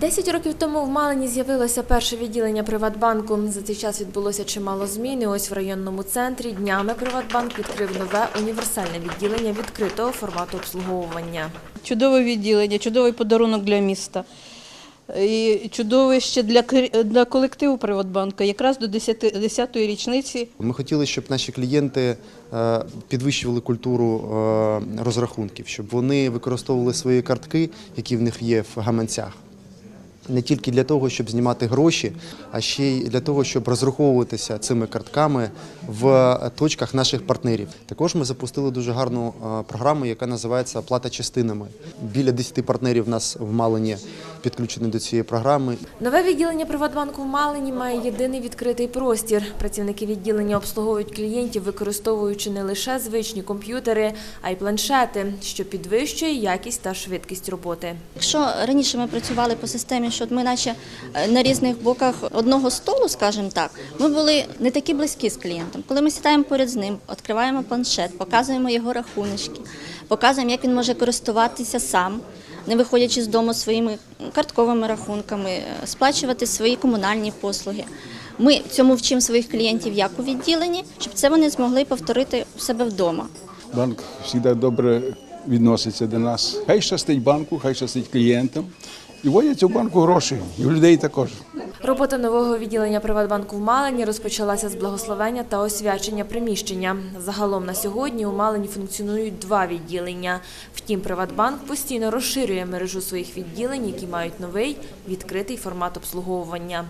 Десять років тому в Малині з'явилося перше відділення Приватбанку. За цей час відбулося чимало змін. І ось в районному центрі днями Приватбанк відкрив нове універсальне відділення відкритого формату обслуговування. Чудове відділення, чудовий подарунок для міста. І чудове ще для, для колективу Приватбанка, якраз до 10 10-ї річниці Ми хотіли, щоб наші клієнти е, підвищували культуру е, розрахунків, щоб вони використовували свої картки, які в них є в гаманцях. Не тільки для того, щоб знімати гроші, а ще й для того, щоб розраховуватися цими картками в точках наших партнерів. Також ми запустили дуже гарну е, програму, яка називається Оплата частинами. Біля 10 партнерів в нас в Малині підключені до цієї програми. Нове відділення Приватбанку в Малині має єдиний відкритий простір. Працівники відділення обслуговують клієнтів, використовуючи не лише звичні комп'ютери, а й планшети, що підвищує якість та швидкість роботи. Якщо раніше ми працювали по системі, що от ми наче е, на різних боках одного столу, скажімо так, ми були не такі близькі з клієнтом. Коли ми сідаємо поряд з ним, відкриваємо планшет, показуємо його рахуночки, показуємо, як він може користуватися сам, не виходячи з дому своїми картковими рахунками, е, сплачувати свої комунальні послуги. Ми цьому вчимо своїх клієнтів як у відділенні, щоб це вони змогли повторити у себе вдома. Банк завжди добре відноситься до нас. Хай щастить банку, хай щастить клієнтам. І водять у банку гроші, і у людей також. Робота нового відділення Приватбанку в Малині розпочалася з благословення та освячення приміщення. Загалом на сьогодні у Малині функціонують два відділення. Втім, Приватбанк постійно розширює мережу своїх відділень, які мають новий відкритий формат обслуговування.